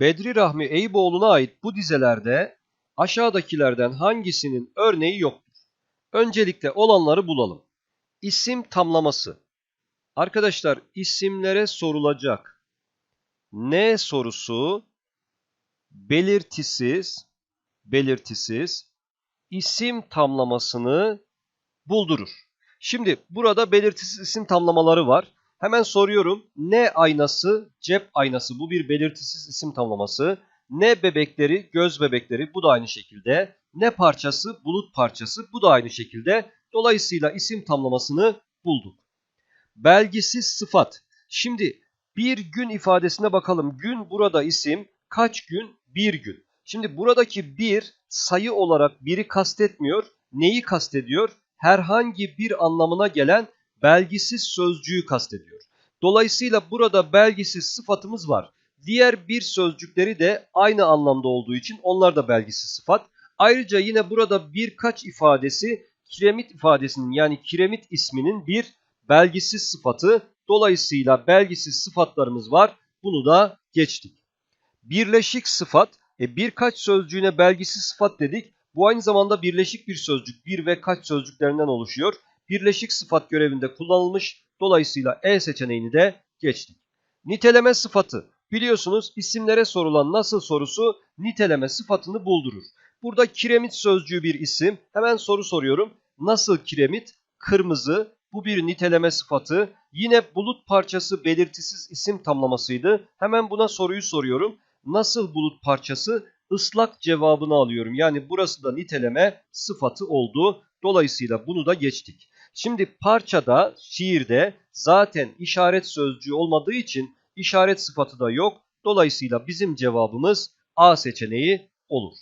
Bedri Rahmi Eyüboğlu'na ait bu dizelerde aşağıdakilerden hangisinin örneği yoktur? Öncelikle olanları bulalım. İsim tamlaması. Arkadaşlar isimlere sorulacak ne sorusu belirtisiz belirtisiz isim tamlamasını buldurur. Şimdi burada belirtisiz isim tamlamaları var. Hemen soruyorum. Ne aynası? Cep aynası. Bu bir belirtisiz isim tamlaması. Ne bebekleri? Göz bebekleri. Bu da aynı şekilde. Ne parçası? Bulut parçası. Bu da aynı şekilde. Dolayısıyla isim tamlamasını bulduk. Belgisiz sıfat. Şimdi bir gün ifadesine bakalım. Gün burada isim. Kaç gün? Bir gün. Şimdi buradaki bir sayı olarak biri kastetmiyor. Neyi kastediyor? Herhangi bir anlamına gelen belgisiz sözcüğü kastediyor. Dolayısıyla burada belgisiz sıfatımız var. Diğer bir sözcükleri de aynı anlamda olduğu için onlar da belgisiz sıfat. Ayrıca yine burada birkaç ifadesi kiremit ifadesinin yani kiremit isminin bir belgisiz sıfatı. Dolayısıyla belgisiz sıfatlarımız var. Bunu da geçtik. Birleşik sıfat. E birkaç sözcüğüne belgisiz sıfat dedik. Bu aynı zamanda birleşik bir sözcük. Bir ve kaç sözcüklerinden oluşuyor. Birleşik sıfat görevinde kullanılmış. Dolayısıyla E seçeneğini de geçtik. Niteleme sıfatı. Biliyorsunuz isimlere sorulan nasıl sorusu niteleme sıfatını buldurur. Burada kiremit sözcüğü bir isim. Hemen soru soruyorum. Nasıl kiremit? Kırmızı. Bu bir niteleme sıfatı. Yine bulut parçası belirtisiz isim tamlamasıydı. Hemen buna soruyu soruyorum. Nasıl bulut parçası? Islak cevabını alıyorum. Yani burası da niteleme sıfatı oldu. Dolayısıyla bunu da geçtik. Şimdi parçada, şiirde zaten işaret sözcüğü olmadığı için işaret sıfatı da yok. Dolayısıyla bizim cevabımız A seçeneği olur.